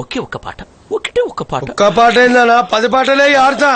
ఒకే ఒక్క పాట. ఒకటే ఒక్క పాట. ఒక్క పాట ఏందన్నా? పది పాటలే ఆడతా.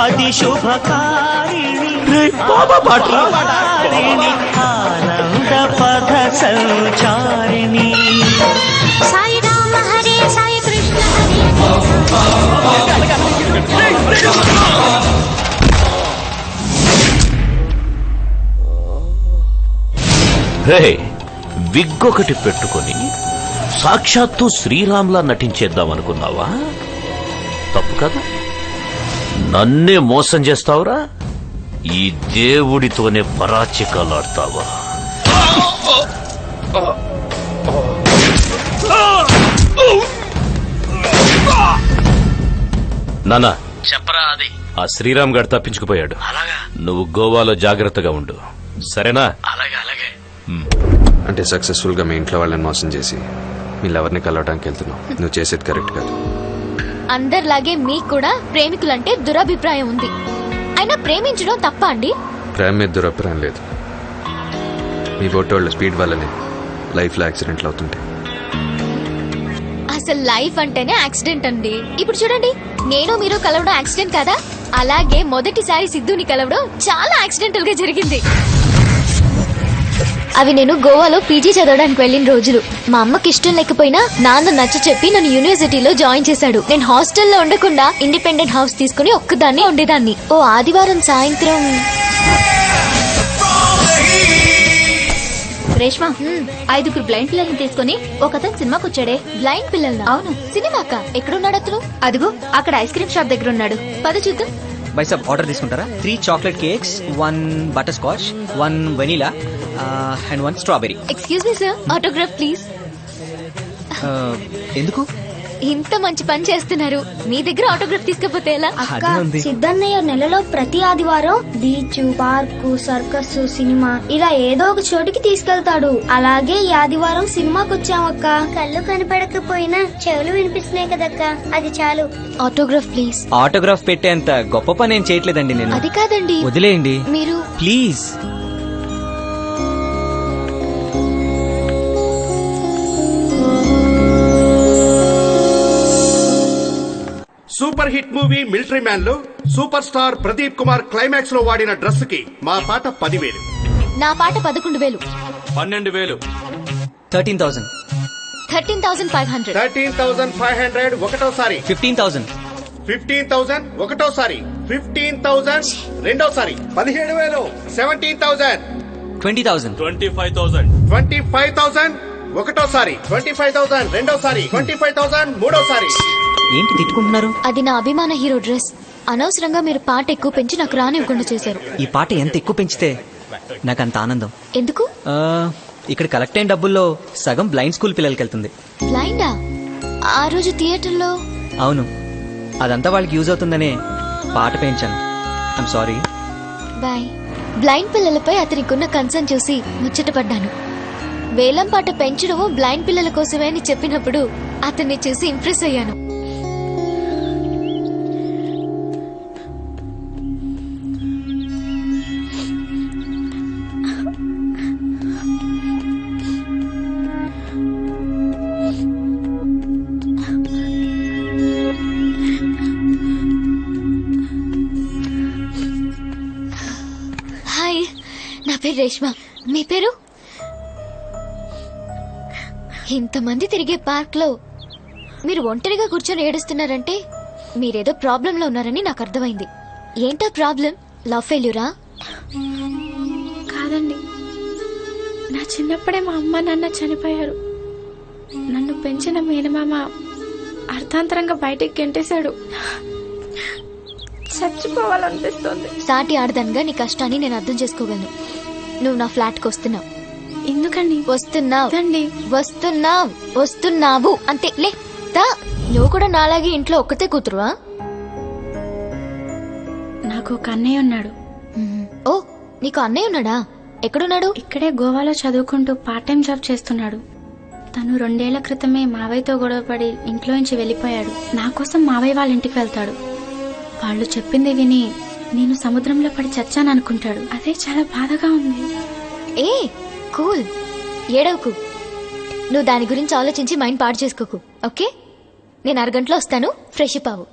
అతి శుభకారిణి. బాబా పాట. ఆనంద పథ సంచారిణి సాయి రామ హరే సాయి కృష్ణ హరే. రే విగ్ ఒకటి పెట్టుకొని సాక్షాత్తు శ్రీరామ్లా నటించేద్దాం అనుకున్నావా తప్పు కదా? నన్నే మోసం చేస్తావురా? ఈ దేవుడితోనే పరాచికాలాడతావా? నానా చెప్పరా అది. ఆ శ్రీరామ్ గారు తప్పించుకుపోయాడు. నువ్వు గోవాలో జాగ్రత్తగా ఉండు. సరేనా? అలాగే అలాగే. అంటే సక్సెస్ఫుల్గా మీ ఇంట్లో వాళ్ళని మోసం చేసి మీ లవర్ని కలవడానికి వెళ్తున్నావు. నువ్వు చేసేది కరెక్ట్ కాదు. అందరిలాగే మీకు కూడా ప్రేమికులంటే దురభిప్రాయం ఉంది. అయినా ప్రేమించడం తప్ప అండి? ప్రేమ మీద దురభిప్రాయం లేదు. మీ బొట్టోళ్ళ స్పీడ్ వల్లనే లైఫ్లో యాక్సిడెంట్లు అవుతుంటాయి. అసలు లైఫ్ అంటేనే యాక్సిడెంట్ అండి. ఇప్పుడు చూడండి నేను మీరు కలవడం యాక్సిడెంట్ కదా? అలాగే మొదటిసారి సిద్ధుని కలవడం చాలా యాక్సిడెంటల్గా జరిగింది. అవి నేను గోవాలో పీజీ చదవడానికి వెళ్ళిన రోజులు. మా అమ్మకి ఇష్టం లేకపోయినా నాన్న నచ్చ చెప్పి నన్ను యూనివర్సిటీలో జాయిన్ చేశాడు. నేను హాస్టల్లో ఉండకుండా ఇండిపెండెంట్ హౌస్ తీసుకుని ఒక్కదాన్నే ఉండేదాన్ని. ఓ ఆదివారం సాయంత్రం. రేష్మా ఐదుగురు బ్లైండ్ పిల్లల్ని తీసుకుని ఒకతను సినిమాకి వచ్చాడే. బ్లైండ్ పిల్లల్ని? అవును. సినిమాక? ఎక్కడున్నాడు అతను? అదిగో అక్కడ ఐస్ క్రీమ్ షాప్ దగ్గర ఉన్నాడు. పద చూద్దాం. బై సబ్ ఆర్డర్ తీసుకుంటారా? Three chocolate cakes one butterscotch one vanilla and one strawberry excuse me sir autograph please ఎందుకు? ఇంత మంచి పని చేస్తున్నారు. మీ దగ్గర ఆటోగ్రాఫ్ తీసుకపోతే ఎలా? అదే ఉంది. సిద్ధన్నయ్య నెలలో ప్రతి ఆదివారం బీచ్ పార్కు సర్కస్ సినిమా ఇలా ఏదో ఒక చోటికి తీసుకెళ్తాడు. అలాగే ఈ ఆదివారం సినిమాకి వచ్చామక్క. కళ్ళు కనపడకపోయినా చెవులు వినిపిస్తున్నాయి కదక్క. అది చాలు. ఆటోగ్రాఫ్ ప్లీజ్ ఆటోగ్రాఫ్ పెట్టేంత గొప్ప పని ఏం చేయట్లేదండి నేను. అది కాదండి. వదిలేయండి. మీరు please super hit movie military మ్యాన్లో super star Pradeep Kumar క్లైమాక్స్లో వాడిన డ్రెస్కి మా పాట పదివేలు. నా పాట పదకొండు వేలు. పన్నెండు వేలు. Thirteen thousand. Thirteen thousand five hundred. Thirteen thousand five hundred ఒకటోసారి. Fifteen thousand. ఫిఫ్టీన్ థౌసండ్ ఒకటోసారి. ఫిఫ్టీన్ థౌసండ్ రెండోసారి. పదిహేడు వేలు. Seventeen thousand. Twenty thousand. Twenty five thousand. Twenty five thousand ఒకటోసారి. ట్వంటీ ఫైవ్ థౌసండ్ రెండోసారి. ట్వంటీ ఫైవ్ థౌసండ్ మూడోసారి. ఏంటి తిట్టుకుంటున్నారు? అది నా అభిమాన హీరో డ్రెస్. అనవసరంగా మీరు పాట ఎక్కువ పెంచి నాకు రానివ్వకుండా చేశారు. ఈ పాట ఎంత ఎక్కువ పెంచితే నాకు అంత ఆనందం. ఎందుకు? ఆ, ఇక్కడ కలెక్ట్ అయిన డబ్బుల్లో సగం బ్లైండ్ స్కూల్ పిల్లలకి వెళ్తుంది. బ్లైండా? ఆ రోజు థియేటర్లో? అవును. అదంతా వాళ్ళకి యూజ్ అవుతుందనే పాట పెంచాను. I'm sorry bye. బ్లైండ్ పిల్లలపై అతనికున్న కన్సర్న్ చూసి ముచ్చటపడ్డాను. వేలం పాట పెంచడం బ్లైండ్ పిల్లల కోసమే అని చెప్పినప్పుడు అతన్ని చూసి ఇంప్రెస్ అయ్యాను. రేష్మ మీ పేరు? ఇంతమంది తిరిగే పార్క్లో మీరు ఒంటరిగా కూర్చొని ఏడుస్తున్నారంటే మీరేదో ప్రాబ్లంలో ఉన్నారని నాకు అర్థమైంది. ఏంటా ప్రాబ్లం? లవ్ ఫెయిల్యూరా? కాదండి. నా చిన్నప్పుడే మా అమ్మ నాన్న చనిపోయారు. నన్ను పెంచిన మేనమామ అర్థాంతరంగా బయటికి గెంటేశాడు. చచ్చిపోవాలనిపిస్తోంది. సాటి ఆడదానిగా నీ కష్టాన్ని నేను అర్థం చేసుకోగలను. నువ్వు నా ఫ్లాట్కి వస్తున్నావు. ఎందుకండి? వస్తున్నావు. వద్దండి వస్తున్నావు. వస్తున్నావు. అంతే. లే దా నువ్వు కూడా నాలాగే ఇంట్లో ఒక్కతే కూతురువా? నాకు ఒక అన్నయ్య ఉన్నాడు. ఓ నీకు అన్నయ్య ఉన్నాడా? ఎక్కడున్నాడు? ఇక్కడే గోవాలో చదువుకుంటూ పార్ట్ టైం జాబ్ చేస్తున్నాడు. తను రెండేళ్ళ క్రితమే మావయ్యతో గొడవపడి ఇంట్లో నుంచి వెళ్ళిపోయాడు. నా కోసం మావయ్య వాళ్ళ ఇంటికి వెళ్తాడు. వాళ్ళు చెప్పింది విని నేను సముద్రంలో పడి చచ్చాననుకుంటాడు. అదే చాలా బాధగా ఉంది. ఏ కూల్. ఏడవకు. నువ్వు దాని గురించి ఆలోచించి మైండ్ పాడు చేసుకోకు ఓకే? నేను అరగంటలో వస్తాను. ఫ్రెష్ అప్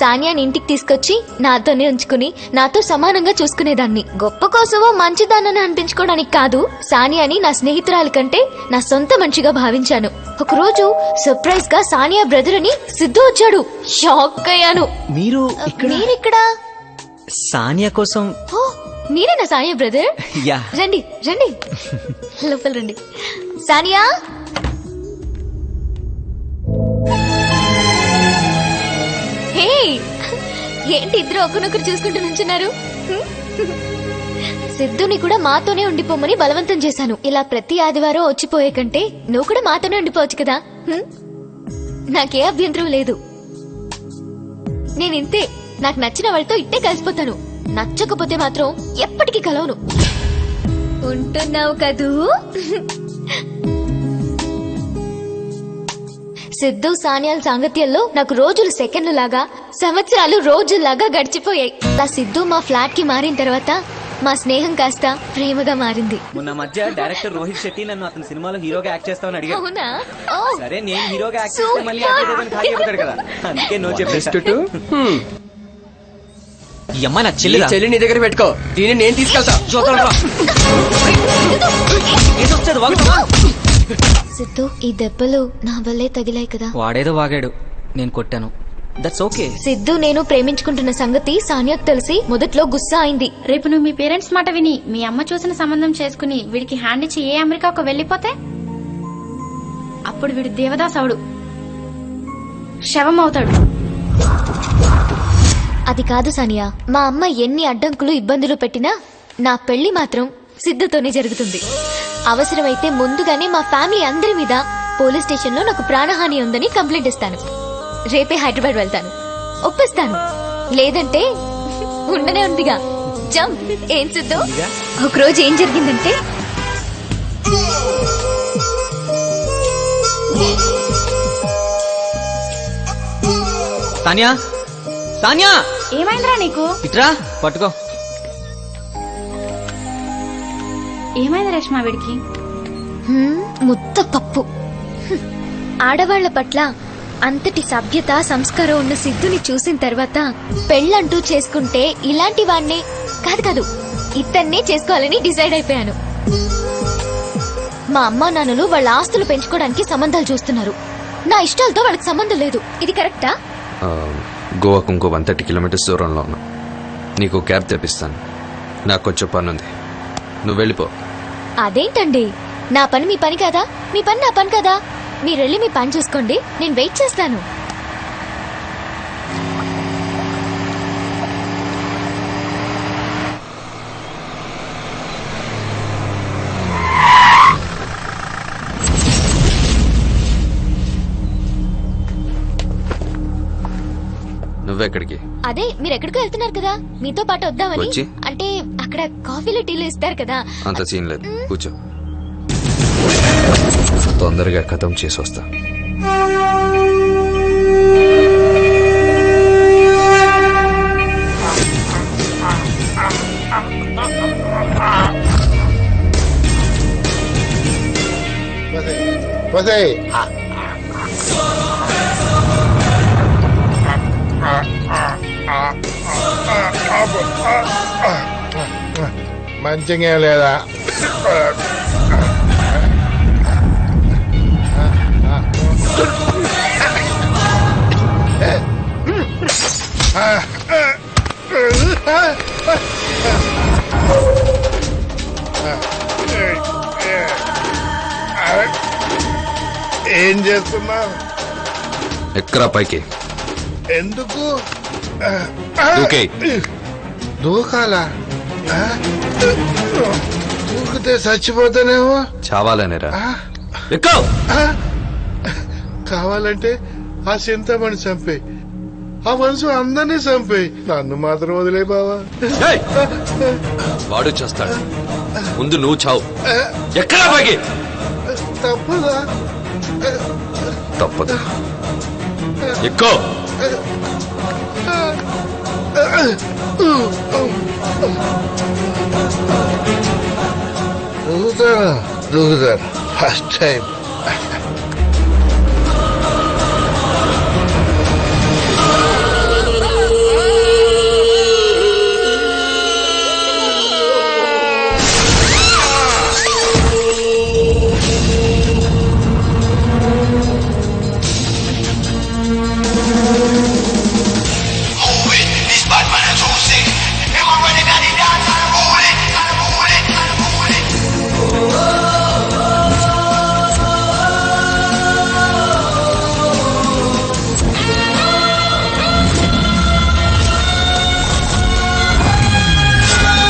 సానియాని ఇంటికి తీసుకొచ్చి నాతోనే ఉంచుకుని నాతో సమానంగా చూసుకునేదాన్ని. గొప్ప కోసమో మంచిదానని అనిపించుకోవడానికి కాదు సానియాని నా స్నేహితురాలి కంటే నా సొంత మనిషిగా భావించాను. ఒకరోజు సర్ప్రైజ్గా సానియా బ్రదర్ అని సిద్ధు వచ్చాడు. షాక్ అయ్యాను. మీరు ఇక్కడ? మీరిక్కడ? సానియా కోసం మీరేనా సానియా బ్రదర్? యా. రండి రండి. లోపల రండి. సానియా? హే! ఏంటి ఇద్దరు ఒకరినొకరు చూసుకుంటూ నుంచున్నారు? సిద్ధుని కూడా మాతోనే ఉండిపోమని బలవంతం చేశాను. ఇలా ప్రతి ఆదివారం వచ్చిపోయే కంటే నువ్వు కూడా మాతోనే ఉండిపోవచ్చు కదా? నాకే అభ్యంతరం లేదు. నేను ఇంతే నాకు నచ్చిన వాళ్ళతో ఇట్టే కలిసిపోతాను. నచ్చకపోతే మాత్రం ఎప్పటికీ కలవను. ఉంటున్నావు కదూ? సిద్ధు సానియాల సాంగత్యంలో నాకు రోజులు సెకండ్లు లాగా సంవత్సరాలు రోజుల్లాగా గడిచిపోయాయి. ఆ సిద్ధు మా ఫ్లాట్కి మారిన తర్వాత మా స్నేహం కాస్త ప్రేమగా మారింది. మొన్న మధ్య డైరెక్టర్ రోహిత్ శెట్టి నన్ను అతని సినిమాలో హీరోగా యాక్ట్ చేస్తామని అడిగారు అవునా? ఓ సరే నేను హీరోగా యాక్ట్ చేస్తే మళ్ళీ యాక్ట్ ఖాళీ అయిపోతాడు కదా. అందుకే నో చెప్పేసి. ఈ అమ్మాయి నా చెల్లి చెల్లి నీ దగ్గర పెట్టుకో. దీన్ని నేను తీసుకెళ్తా. సిద్ధు ఈ దెబ్బలు నా వల్లే తగిలాయి కదా. వాడేదో వాగాడు. నేను కొట్టాను. దట్స్ ఓకే సిద్ధు నేను ప్రేమించుకుంటున్న సంగతి సానియాకు తెలిసి మొదట్లో గుస్సా అయింది. రేపు నువ్వు మీ పేరెంట్స్ మాట విని మీ అమ్మ చూసిన సంబంధం చేసుకుని వీడికి హ్యాండ్ ఇచ్చి ఏ అమెరికాకు వెళ్ళిపోతే? అప్పుడు వీడు దేవదాస్ అవుడు. శవం అవుతాడు అది కాదు సానియా. మా అమ్మ ఎన్ని అడ్డంకులు ఇబ్బందులు పెట్టినా నా పెళ్ళి మాత్రం సిద్ధుతోనే జరుగుతుంది. అవసరమైతే ముందుగానే మా ఫ్యామిలీ అందరి మీద పోలీస్ స్టేషన్లో నాకు ప్రాణహాని ఉందని కంప్లైంట్ ఇస్తాను. రేపే హైదరాబాద్ వెళ్తాను. ఒప్పిస్తాను. లేదంటే ఉండనే ఉందిగా. జంప్. ఏం సిద్ధు ఒకరోజు ఏం జరిగిందంటే సానియా? సానియా? ఏమైందిరా నీకు? ఇట్రా పట్టుకో. ఏమైంది రేష్మా వీడికి? హ్మ్, ముద్ద పప్పు. ఆడవాళ్ళ పట్ల అంతటి సభ్యత సంస్కారం ఉన్న సిద్ధుని చూసిన తర్వాత పెళ్ళంటూ చేసుకుంటే ఇలాంటి వాణ్ణే కాదు కాదు ఇతన్నే చేసుకోవాలని డిసైడ్ అయిపోయాను. మా అమ్మా నాన్నలు వాళ్ళ ఆస్తులు పెంచుకోవడానికి సంబంధాలు చూస్తున్నారు. నా ఇష్టాలతో వాళ్ళకి సంబంధం లేదు. ఇది కరెక్టా? గోవాకు ఇంకో వన్ థర్టీ కిలోమీటర్స్ దూరంలో ఉన్నా. నీకు క్యాబ్ తెప్పిస్తాను. నాకు కొంచెం పని ఉంది నువ్వు వెళ్ళిపో. అదేంటండి? నా పని మీ పని కదా? మీ పని నా పని కదా? మీరెళ్ళి మీ పని చూసుకోండి నేను వెయిట్ చేస్తాను. నువ్వెక్కడికి? అదే మీరు ఎక్కడికో వెళ్తున్నారు కదా. మీతో పాటు వద్దామని. వచ్చి? అంటే అక్కడ కాఫీలు టీలు ఇస్తారు కదా. అంత సీన్ లేదు. కూర్చో. తొందరగా కథం చేసి వస్తా. మంచిగా లేదా ఏం చేస్తున్నావు? ఎక్కరా పైకి? ఎందుకు? దూకే. దూకాలా? దూకితే చచ్చిపోతానేమో? చావాలనేరా? ఎక్కువ ఆ? కావాలంటే ఆ చింతమణి చంపే ఆ మనసు అందరినీ చంపేయి. నన్ను మాత్రం వదిలే బావా. వాడు చేస్తాడు. ముందు నువ్వు చావు. ఎక్కడా పైకి తప్పదా? తప్పదు. ఎక్కువ 누구잖아 누구잖아 파스타임